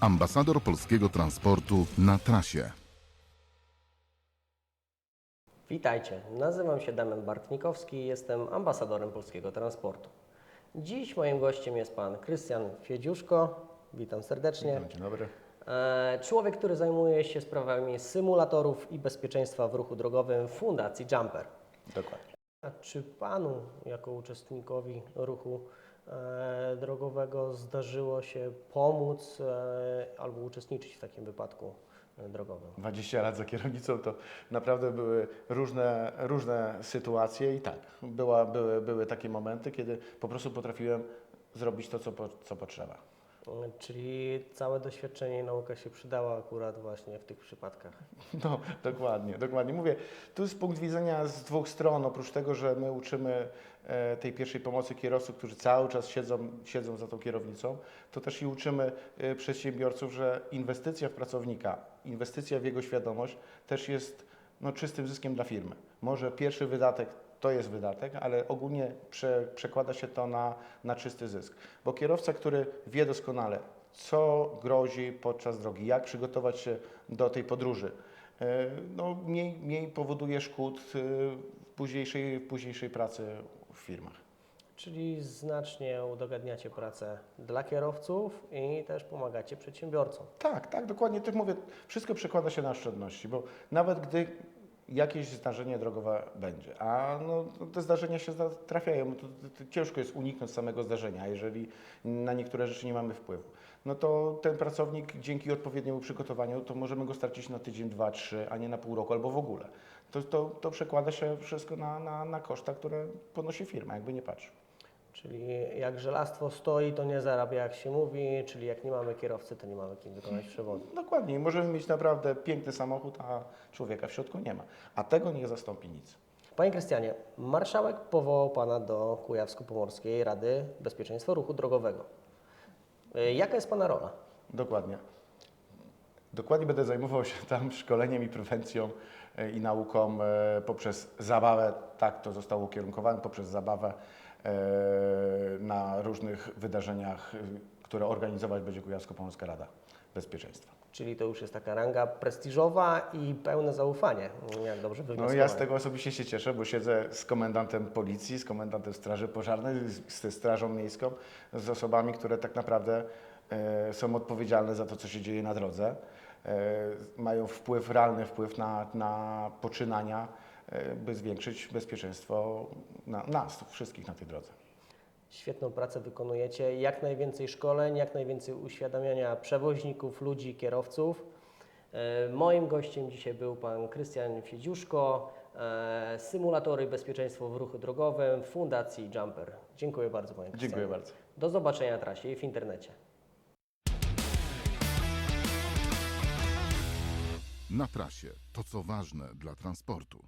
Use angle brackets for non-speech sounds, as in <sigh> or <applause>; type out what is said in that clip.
ambasador polskiego transportu na trasie. Witajcie, nazywam się Damian Bartnikowski i jestem ambasadorem polskiego transportu. Dziś moim gościem jest pan Krystian Fiedziuszko. Witam serdecznie. Dzień dobry. E, Człowiek, który zajmuje się sprawami symulatorów i bezpieczeństwa w ruchu drogowym w Fundacji Jumper. Dokładnie. A czy panu, jako uczestnikowi ruchu drogowego, zdarzyło się pomóc e, albo uczestniczyć w takim wypadku e, drogowym? 20 lat za kierownicą to naprawdę były różne, różne sytuacje i tak, była, były, były takie momenty, kiedy po prostu potrafiłem zrobić to, co, po, co potrzeba. Czyli całe doświadczenie i nauka się przydała akurat właśnie w tych przypadkach. <laughs> No, dokładnie, dokładnie. Mówię, tu jest punkt widzenia z dwóch stron. Oprócz tego, że my uczymy e, tej pierwszej pomocy kierowców, którzy cały czas siedzą, siedzą za tą kierownicą, to też i uczymy e, przedsiębiorców, że inwestycja w pracownika, inwestycja w jego świadomość też jest no, czystym zyskiem dla firmy. Może pierwszy wydatek to jest wydatek, ale ogólnie prze, przekłada się to na, na czysty zysk. Bo kierowca, który wie doskonale, co grozi podczas drogi, jak przygotować się do tej podróży, e, no, mniej, mniej powoduje szkód e, w późniejszej, w późniejszej pracy w firmach. Czyli znacznie udogadniacie pracę dla kierowców i też pomagacie przedsiębiorcom. Tak, tak, dokładnie tak mówię. Wszystko przekłada się na oszczędności, bo nawet gdy jakieś zdarzenie drogowe będzie, a no, te zdarzenia się trafiają, to, to, to ciężko jest uniknąć samego zdarzenia, jeżeli na niektóre rzeczy nie mamy wpływu. No to ten pracownik dzięki odpowiedniemu przygotowaniu, to możemy go stracić na tydzień, dwa, trzy, a nie na pół roku albo w ogóle. To, to, to przekłada się wszystko na, na, na koszta, które ponosi firma, jakby nie patrzył. Czyli jak żelastwo stoi, to nie zarabia jak się mówi, czyli jak nie mamy kierowcy, to nie mamy kim wykonać przewozu. Dokładnie. I Możemy mieć naprawdę piękny samochód, a człowieka w środku nie ma. A tego nie zastąpi nic. Panie Krystianie, marszałek powołał Pana do Kujawsko-Pomorskiej Rady Bezpieczeństwa Ruchu Drogowego. Y, Jaka jest Pana rola? Dokładnie. Dokładnie będę zajmował się tam szkoleniem i prewencją e, i nauką e, poprzez zabawę, tak to zostało ukierunkowane, poprzez zabawę e, na różnych wydarzeniach, e, które organizować będzie Kujawsko-Pomorska Rada Bezpieczeństwa. Czyli to już jest taka ranga prestiżowa i pełne zaufanie, jak dobrze No ja z tego osobiście się cieszę, bo siedzę z komendantem policji, z komendantem Straży Pożarnej, z- ze Strażą Miejską, z osobami, które tak naprawdę e, są odpowiedzialne za to, co się dzieje na drodze. E, mają wpływ, realny wpływ na, na poczynania, e, by zwiększyć bezpieczeństwo na, nas, wszystkich na tej drodze. Świetną pracę wykonujecie, jak najwięcej szkoleń, jak najwięcej uświadamiania przewoźników, ludzi, kierowców. E, Moim gościem dzisiaj był Pan Krystian Fiedziuszko, e, symulatory bezpieczeństwo w ruchu drogowym Fundacji Jumper. Dziękuję bardzo Panie Krystianie. Dziękuję bardzo. Do zobaczenia na trasie i w internecie. Na trasie to co ważne dla transportu.